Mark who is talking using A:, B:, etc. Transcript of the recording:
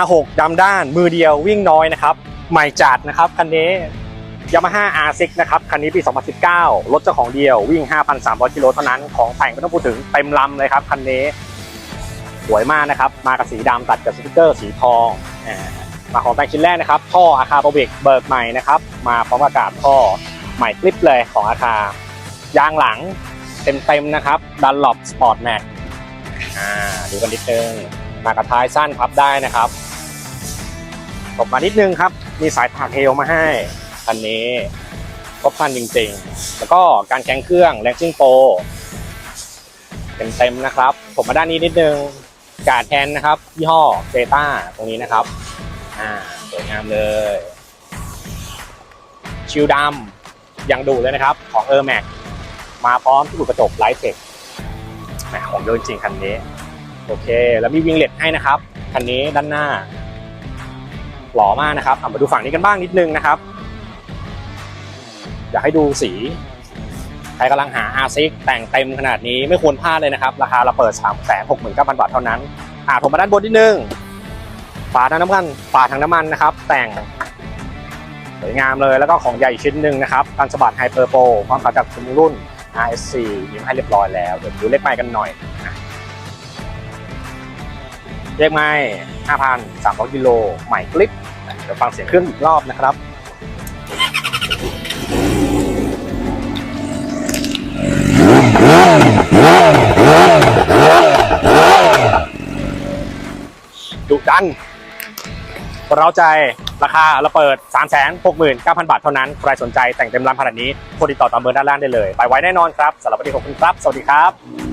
A: R6 ดำด้านมือเดียววิ่งน้อยนะครับ ใหม่จัดนะครับคันนี้ Yamaha R6 นะครับ คันนี้ปี 2019 รถเจ้าของเดียววิ่ง 5,300 กิโลเท่านั้น ของแต่งไม่ต้องพูดถึงเต็มลำเลยครับคันนี้ สวยมากนะครับ มากับสีดำตัดกับสติกเกอร์สีทองมาของแต่งชิ้นแรกนะครับ ท่ออาคาโปรเบกเบิกใหม่นะครับ มาพร้อมอากาศท่อใหม่คลิปเลยของอาคายางหลังเต็มๆนะครับดันหลบสปอร์ตแม็กดูกันนิดนึง มากับท้ายสั้นพับได้นะครับตบมานิดนึงครับ มีสายถักเฮลมาให้คันนี้ครบคันจริงๆ แล้วก็การแกงเครื่องแรงซิ่งโปรเต็มๆนะครับ ผมมาด้านนี้นิดนึงกาดแทนนะครับยี่ห้อเซต้าตรงนี้นะครับ อ่าสวยงามเลย ชิวดำยังดูเลยนะครับ ของ a i r m a x มาพร้อมที่บุดกระจกไลท์เทคแหมของเยอะจริงคันนี้ โอเค แล้วมีวิงเล็ตให้นะครับคันนี้ด้านหน้า หล่อมากนะครับเอามาดูฝั่งนี้กันบ้างนิดนึงนะครับ อยากให้ดูสีใครกำลังหา R6 แต่งเต็มขนาดนี้ไม่ควรพลาดเลยนะครับ ราคาเราเปิด 3 6 9 0 0 0 บาทเท่านั้นอ่าผมมาด้านบนนิดนึงฝาทางน้ำมันฝาทางน้ำมันนะครับ แต่งสวยงามเลยแล้วก็ของใหญ่ชิ้นหนึ่งนะครับการสะบัดไฮเปอร์โปรความขัดจากทุกรุ่น RSC ยิ้มให้เรียบร้อยแล้วเดี๋ยวดูเลขไม้กันหน่อย นะเลขไม้5,300กิโลใหม่คลิปเดี๋ยวฟังเสียงเครื่องอีกรอบนะครับดุดันเราใจราคาเราเปิด 3 6 9 0 0 0 บาทเท่านั้น ใครสนใจแต่งเต็มร้านขนาดนี้โทรติดต่อตามเบอร์ด้านล่างได้เลย ไปไว้แน่นอนครับสำหรับวันนี้ขอบคุณครับ สวัสดีครับ